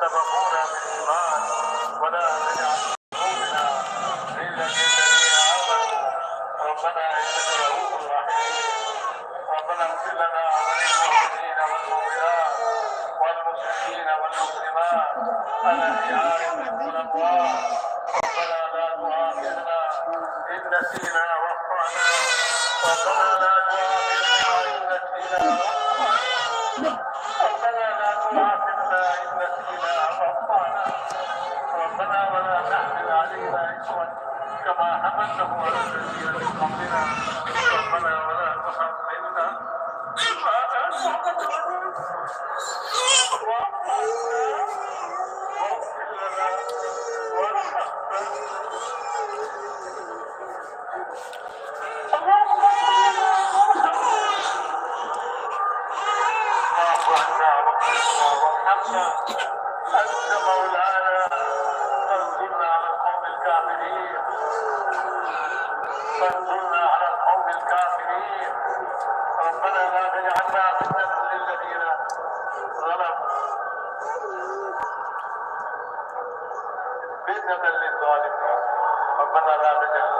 Sabahura, Iman, Wala, Sajjah.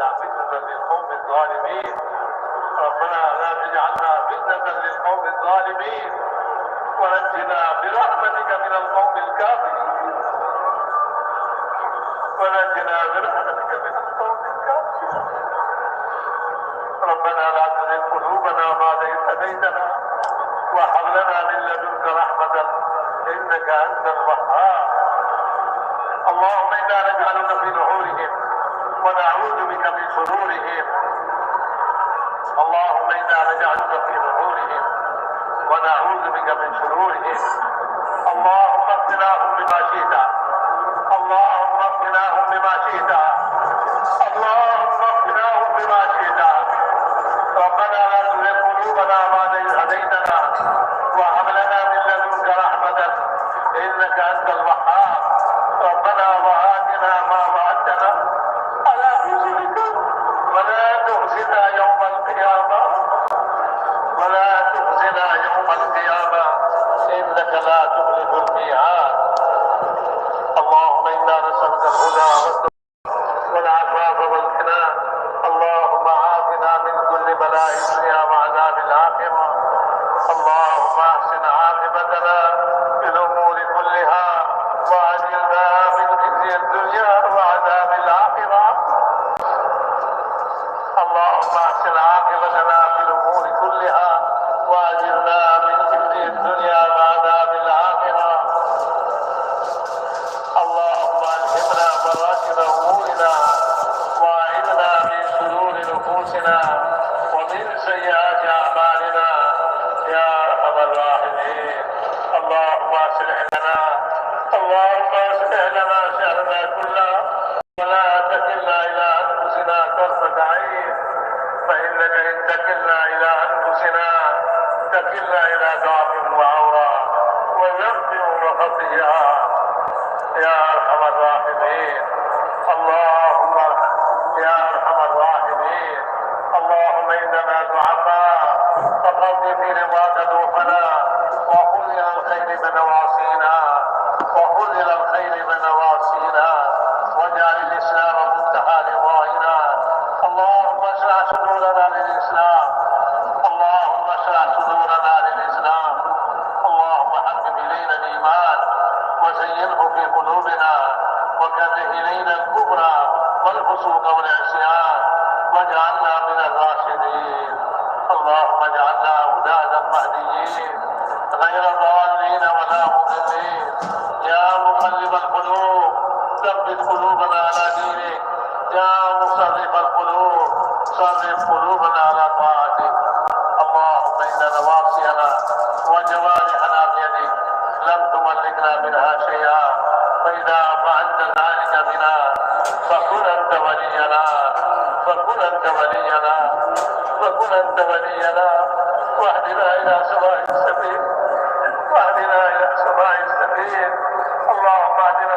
فتنة للقوم الظالمين. ربنا لا تجعلنا فتنة للقوم الظالمين. ونجنا برحمتك من القوم الكافرين. ونجنا برحمتك من القوم الكافرين. ربنا لا تزغ قلوبنا بعد إذ هديتنا. وهب لنا من لدنك رحمة إنك أنت الوهاب. اللهم إنا نجعلك في نحورهم. ونعوذ بك من شرورهم. اللهم إنا نجعلك في نحورهم. ونعوذ بك من شرورهم. اللهم اغفر لهم بما شئت. শুভকামনা اللهم اهدنا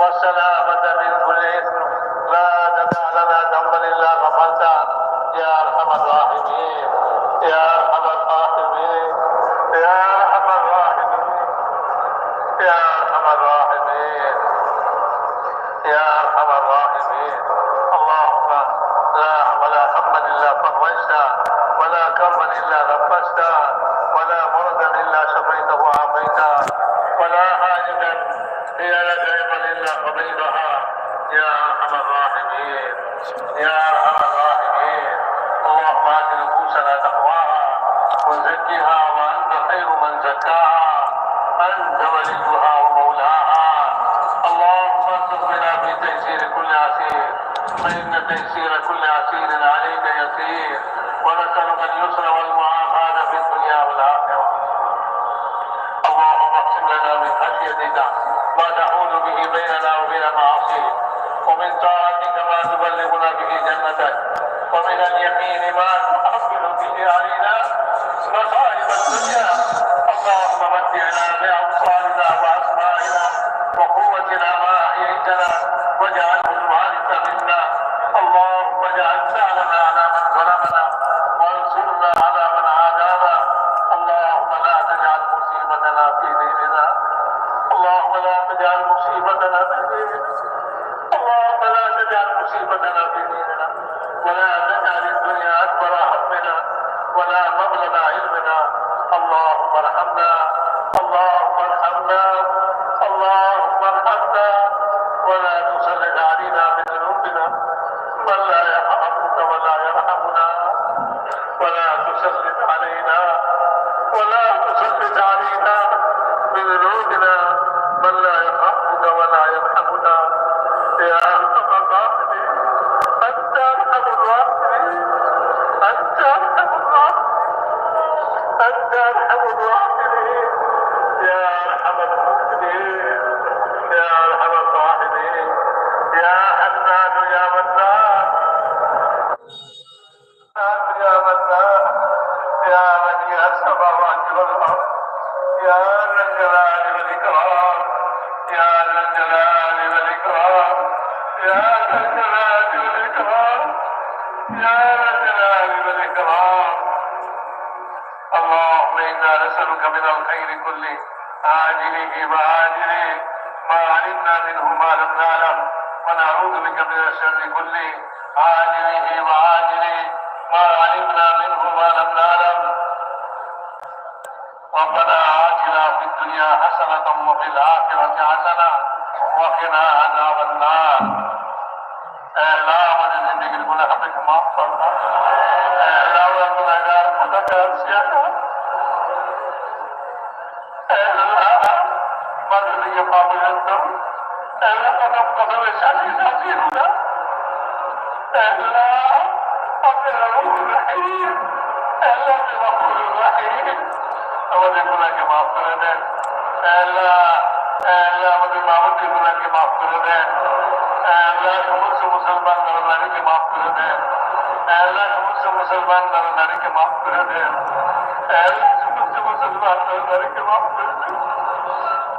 ওয়াসালাম وآله وعاجله ما علمنا منه ما لم نعلم. ونعوذ بك من الشر كله. عاجله وعاجله ما علمنا منه ما لم نعلم. ربنا عاجلا في الدنيا حسنة وفي الآخرة حسنة وقنا عذاب النار. لا مجھے زندگی گناہ سے معاف فرما اللہ گناہ گار خدا کا থেকে পাওয়া পর্যন্ত আল্লাহ প্রথম প্রথমে সাথে সাথে আমরা আল্লাহ আপনি রহমান রাহিম আল্লাহ আপনি রাহিম আমাদের গুণাকে মাফ করে দেন আল্লাহ আল্লাহ আমাদের মামতের গুণাকে মাফ করে দেন আল্লাহ সমস্ত মুসলমান নর নারীকে মাফ করে দেন আল্লাহ সমস্ত মুসলমান নর নারীকে মাফ করে দেন আল্লাহ সমস্ত মুসলমান নর নারীকে মাফ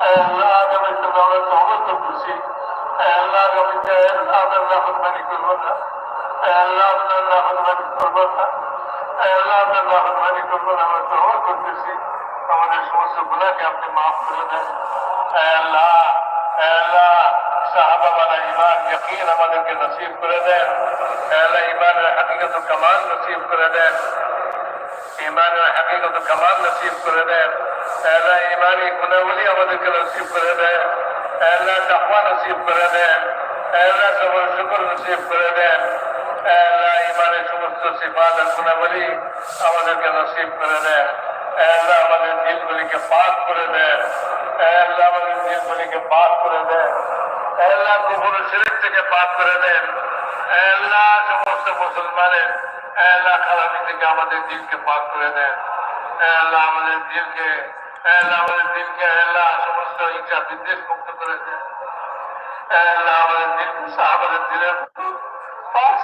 আল্লাহ আগামী তোমরা আমরা সমস্ত খুশি। আল্লাহ আগামীতে আপনার রাহতমানি করব না। আল্লাহ আপনার রাহতমানি করব না। আল্লাহ আপনার রাহতমানি করব না। আমরা করতেছি। আমাদের সমস্ত গুণাকে মাফ করে দেন। আল্লাহ আল্লাহ সাহাবাবালা ইমান ইয়কিন আমাদেরকে নসিব করে দেন। এলা ইমানের হাকিকত কামাল নসিব করে দেন। ইমানের হাকিগত কামাল নসিব করে দেন আল্লাহ ইমানি গুণাবলী আমাদেরকে নসিব করে দেন আল্লাহ তাকওয়া নসিব করে দেন আল্লাহ সবর শুকর নসিব করে দেন আল্লাহ ইমানের সমস্ত সিফাত আর গুণাবলী আমাদেরকে নসিব করে দেন আল্লাহ আমাদের দিলগুলিকে পাক করে দেন আল্লাহ আমাদের দিলগুলিকে পাক করে দেন আল্লাহ কখনো শরীর থেকে পাক করে দেন। আল্লাহ সমস্ত মুসলমানের আল্লাহ খারাপি থেকে আমাদের পাক করে দেন। আল্লাহ আমাদের দিলকে আল্লাহ আমাদের আল্লাহ সমস্ত ইচ্ছা বিদ্বেষ মুক্ত করে দেন। আল্লাহ আমাদের আমাদের পাক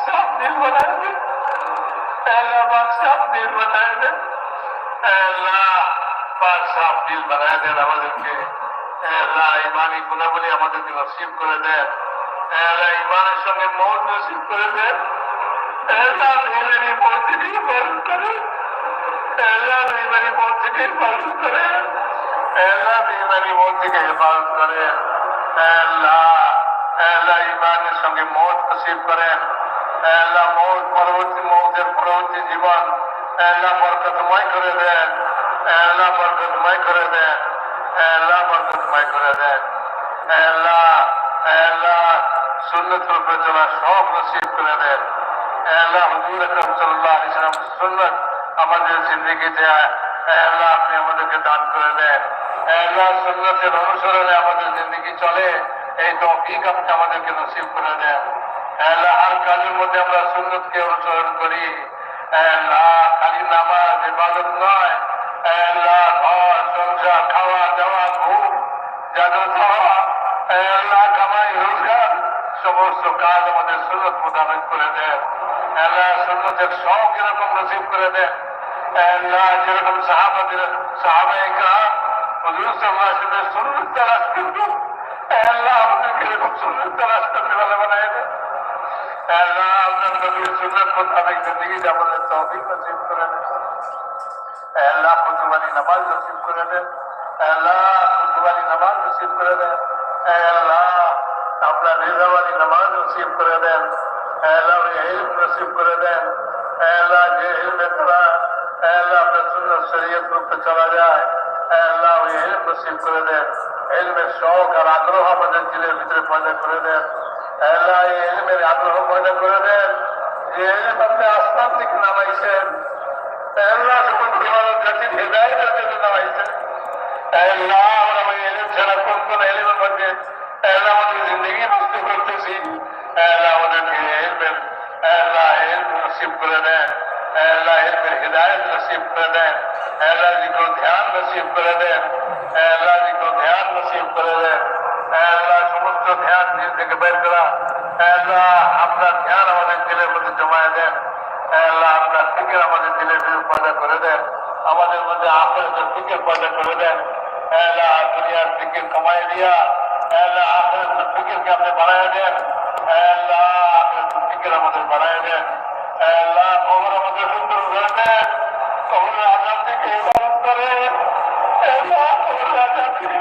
আল্লাহ পাক আল্লাহ পাক দেন আমাদেরকে। আল্লাহ ইমানি গুণাবলী আমাদেরকে নসিব করে দেন। আল্লাহ ইমানের সঙ্গে মৌত নসিব করে দেন। আল্লাহ বেইমানি মৌত থেকে পালন করে। আল্লাহ বেইমানি মৌত থেকে হেফাজত করে। আল্লাহ আল্লাহ ইমানের সঙ্গে মৌত নসিব করেন। আল্লাহ মৌত পরবর্তী মৌতের পরবর্তী জীবন আল্লাহ বরকতময় করে দেন। আল্লাহ বরকতময় করে দেন। আল্লাহ বরকতময় করে দেন। আল্লাহ আল্লাহ সুন্নতুল চলা সব নসিব করে দেন। আমাদের জিন্দগিতে আপনি আমাদেরকে দান করে দেন। আল্লাহ অনুসরণে আমাদের জিন্দগি চলে। এই তৌফিক আপনি আমাদেরকে নসিব করে দেন। আল্লাহ আর কাজের মধ্যে আমরা সুন্নতকে অনুসরণ করি। খালি নামাজ, ইবাদত নয়। ঘর, সংসার, খাওয়া, দাওয়া, ঘুম হওয়া আল্লাহ, কামাই, রোজগার, সমস্ত কাজ আমাদের সুন্নত মোতাবেক করে দেন। আল্লাহ সুন্নতের শখ এরকম নসিব করে দেন। আল্লাহ যেরকম সাহাবাদের সাহাবাই কাম হুজুর ওয়াসাল্লামের সুন্নত তালাশ করব আল্লাহ আমাদেরকে এরকম সুন্নত তালাশ করতে ভালো বানায় দেন। আল্লাহ আপনার নবীর সুন্নত মোতাবেক করে কুতুবানি নামাজ করে করে করে দেন। আল্লাহ ইলম নসিব করে দেন। আল্লাহ যে ইলমের দ্বারা আল্লাহ আপনার সুন্নত শরীয়ত রূপে চলা যায়। আল্লাহ ওই ইলম নসিব করে দেন। ইলমের শখ আর আগ্রহ আমাদের দিলের ভিতরে পয়দা করে দেন। আল্লাহ এই ইলমের আগ্রহ পয়দা করে দেন যে ইলম আপনি আসমান থেকে নামাইছেন। আল্লাহ যখন তোমার জাতির হেদায়তের জন্য নামাইছেন, আল্লাহ আমরা ওই এলেম ছাড়া কোন কোন জিন্দগি নষ্ট করতেছি। আল্লাহ আমাদেরকে এলমের আল্লাহ এলম নসিব করে দেন। আল্লাহ এলমের হৃদায়ত নসিব করে দেন। আল্লাহ জিকো ধ্যান নসিব করে দেন। আল্লাহ জিকো ধ্যান নসিব করে দেন। আল্লাহ সমস্ত ধ্যান দিল থেকে বের করা। আল্লাহ আপনার ধ্যান আমাদের দিলের মধ্যে জমায় দেন। আল্লাহ আপনার ফিকির আমাদের দিলের পয়দা করে দেন। আমাদের মধ্যে আখেরাতের ফিকির পয়দা করে দেন। আল্লাহ দুনিয়ার ফিকির কমাই দিয়া, আল্লাহ আখেরাতের ফিকিরকে আপনি বাড়ায় দেন। আমাদের বাড়ায় দেন আল্লাহ কবর আমাদের সুন্দর করে দেন কবরের আজাব থেকে ইবাদত করে আল্লাহ কবরের আজাব থেকে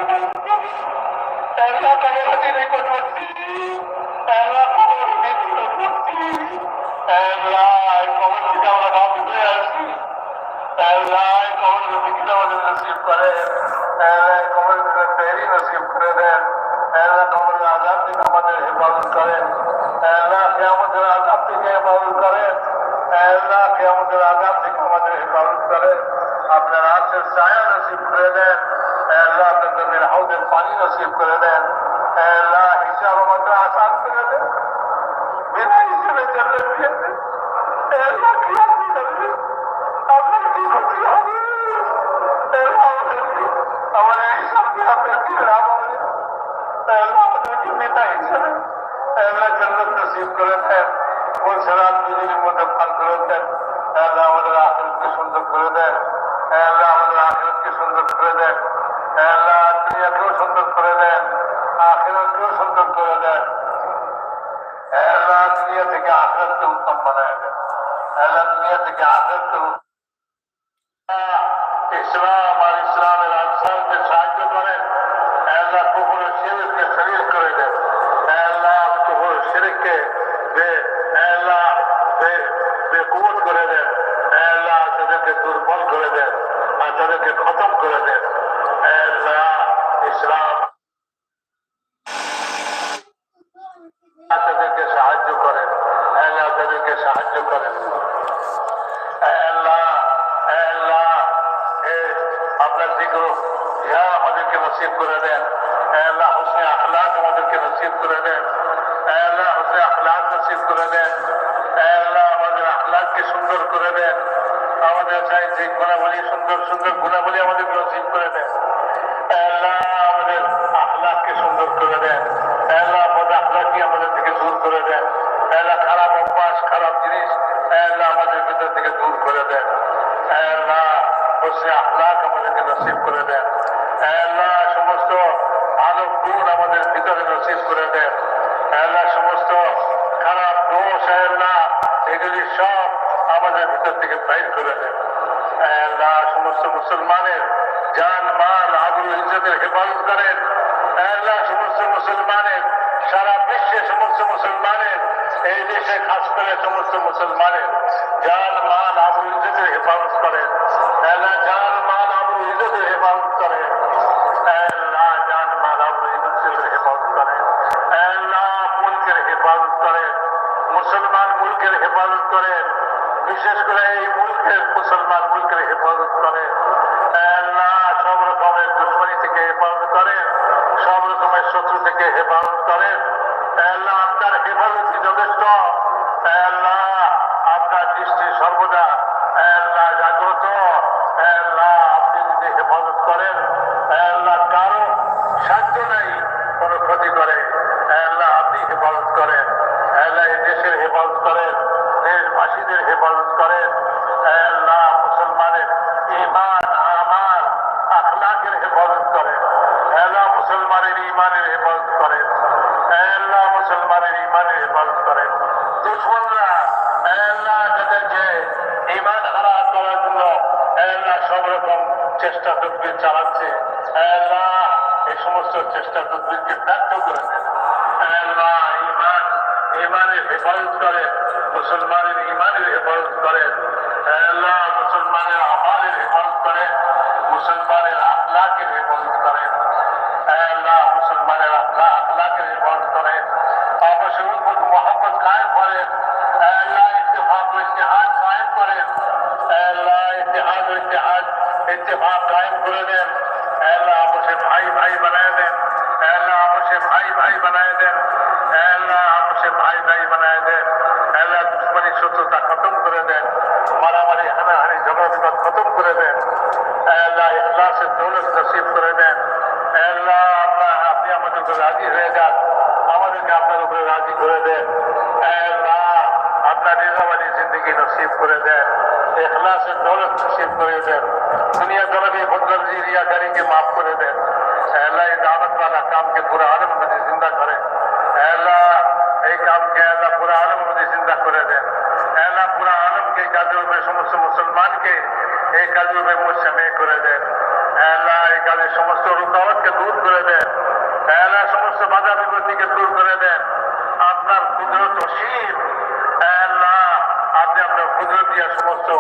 আল্লাহ থেকে আমাদের নসিব করে সুন্দর গুণাবলী আমাদেরকে নসিব করে দেন। আমাদের আখলাককে সুন্দর করে দেন। আমাদের আমাদের থেকে দূর করে খারাপ খারাপ জিনিস আমাদের ভিতর থেকে দূর করে আমাদেরকে নসিব করে দেন। সমস্ত আমাদের ভিতরে করে সমস্ত খারাপ সব আমাদের ভিতর থেকে বাইর করে সমস্ত মুসলমানের জান, মাল আবু ইজ্জতের হেফাজত করেন। আল্লাহ সমস্ত মুসলমানের, সারা বিশ্বে সমস্ত মুসলমানের, এই দেশে খাস করে সমস্ত মুসলমানের জান, মাল আবু ইজ্জতের হেফাজত করেন। আল্লাহ জান, মাল আবু ইজ্জতের হেফাজত করেন। হেফাজত করেন। মুসলমান মুলকের হেফাজত করেন। বিশেষ করে এই মুলকের মুসলমান মুলকের এখলাসের দৌলত নসিব করে দেন দুনিয়া তরফে বদলজি রিয়াকারীকে মাফ করে দেন এ আল্লাহ এই দাওয়াত वाला काम के पूरा आलम में जिंदा करें এ আল্লাহ এই কামকে আল্লাহ পুরা আলম মধ্যে চিন্তা করে দেন এ আল্লাহ পুরা আলমকে কাজের উপরে সমস্ত মুসলমানকে এই কাজের উপরে মুসামে করে দেন এ আল্লাহ এই কাজের সমস্ত রুকাওয়াতকে দূর করে দেন এ আল্লাহ সমস্ত বাধা বিপত্তিকে দূর করে দেন আপনার কুদরত অসীম এ আল্লাহ আপনি আপনার কুদরত দিয়া সমস্ত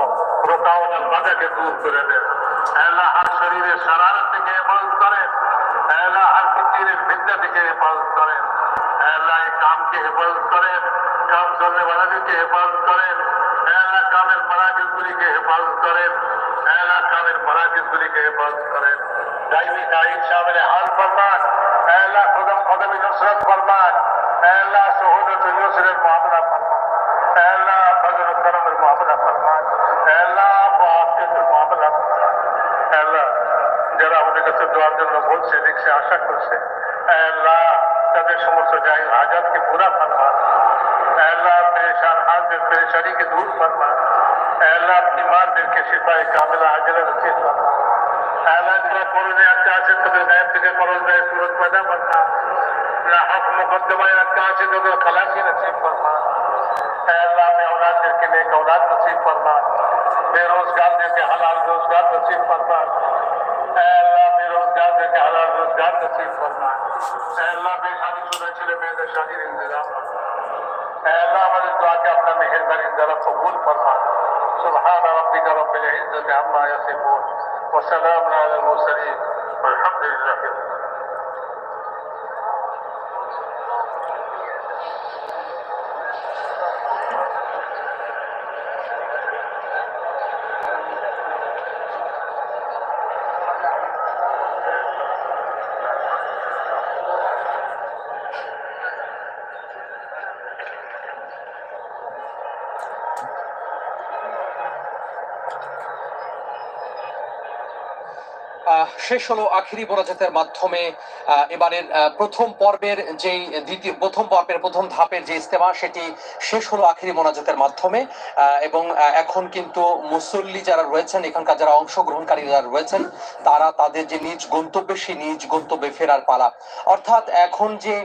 রোকাওয়াত আর বাধাকে দূর করে দেন। আল্লাহ আর শরীরের সারারত থেকে হেফাজত করেন আল্লাহ আর কিঞ্চিরের বিদ্যা থেকে হেফাজত করেন আল্লাহ এই কামকে হেফাজত করেন কাম করলে বাধাদেরকে হেফাজত করেন আল্লাহ কামের মারাকিজগুলিকে হেফাজত করেন আল্লাহ কামের মারাকিজগুলিকে হেফাজত করেন করমের কাছে দেওয়ার জন্য বলছে, দেখছে, আশা করছে। তাদের সমস্ত যাই আজাদকে পুরা ফরমা আল্লাহ দূর ফরমা ইমানদেরকে সিপাহী কামেলা আজেলা রসিদ ফরমা আল্লাহ যারা তাদের গায়ের থেকে করণ গায়ে সুরত পয়দা ফরমা আল্লাহ হক মুকদ্দমায় আটকা আছেন, তাদের খালাসি নসিব ফরমা আল্লাহ আমি ওনাদেরকে নেক ওনাদ নসিব ফরমা বেরোজগারদেরকে হালাল রোজগার নসিব ফরমা আল্লাহ বেরোজগার থেকে হালাল রোজগার নসিব ফরমান আল্লাহ বেশাদি শুনে ছেলে মেয়েদের শাদির ইন্তজাম আল্লাহ আমাদের দোয়াকে আপনার মেহেরবানির দ্বারা কবুল ফরমান سبحان ربك رب العزة عما يصفون وسلام على المرسلين والحمد لله শেষ হলো আখিরি মোনাজাতের মাধ্যমে। এবারের প্রথম পর্বের যেই, দ্বিতীয়, প্রথম পর্বের প্রথম ধাপের যে ইস্তেমা সেটি শেষ হলো আখিরি মোনাজাতের মাধ্যমে। এবং এখন কিন্তু মুসল্লি যারা রয়েছেন, এখানকার যারা অংশগ্রহণকারী যারা রয়েছেন, তারা তাদের যে নিজ গন্তব্যে, সেই নিজ গন্তব্যে ফেরার পালা। অর্থাৎ এখন যে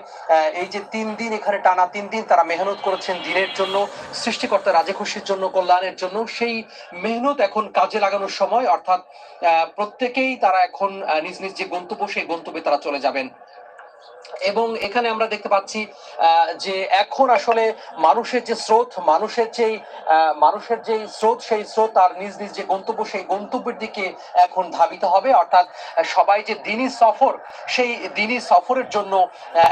এই যে তিন দিন এখানে টানা তিন দিন তারা মেহনত করেছেন দিনের জন্য, সৃষ্টিকর্তা রাজে খুশির জন্য, কল্যাণের জন্য, সেই মেহনত এখন কাজে লাগানোর সময়। অর্থাৎ প্রত্যেকেই তারা এখন নিজ নিজ যে গন্তব্য সেই গন্তব্যে তারা চলে যাবেন। এবং এখানে আমরা দেখতে পাচ্ছি যে এখন আসলে মানুষের যে স্রোত, মানুষের যেই মানুষের যেই স্রোত, সেই স্রোত তার নিজ নিজ যে গন্তব্য, সেই গন্তব্যের দিকে এখন ধাবিত হবে। অর্থাৎ সবাই যে দিনই সফর, সেই দিনই সফরের জন্য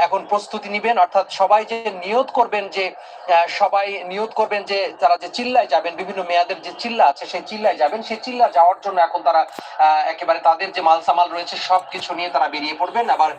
এখন প্রস্তুতি নেবেন। অর্থাৎ সবাই যে নিয়ত করবেন যে সবাই নিয়ত করবেন যে, তারা যে চিল্লায় যাবেন, বিভিন্ন মেয়াদের যে চিল্লা আছে, সেই চিল্লায় যাবেন। সেই চিল্লা যাওয়ার জন্য এখন তারা একেবারে তাদের যে মালসামাল রয়েছে, সবকিছু নিয়ে তারা বেরিয়ে পড়বেন। আবার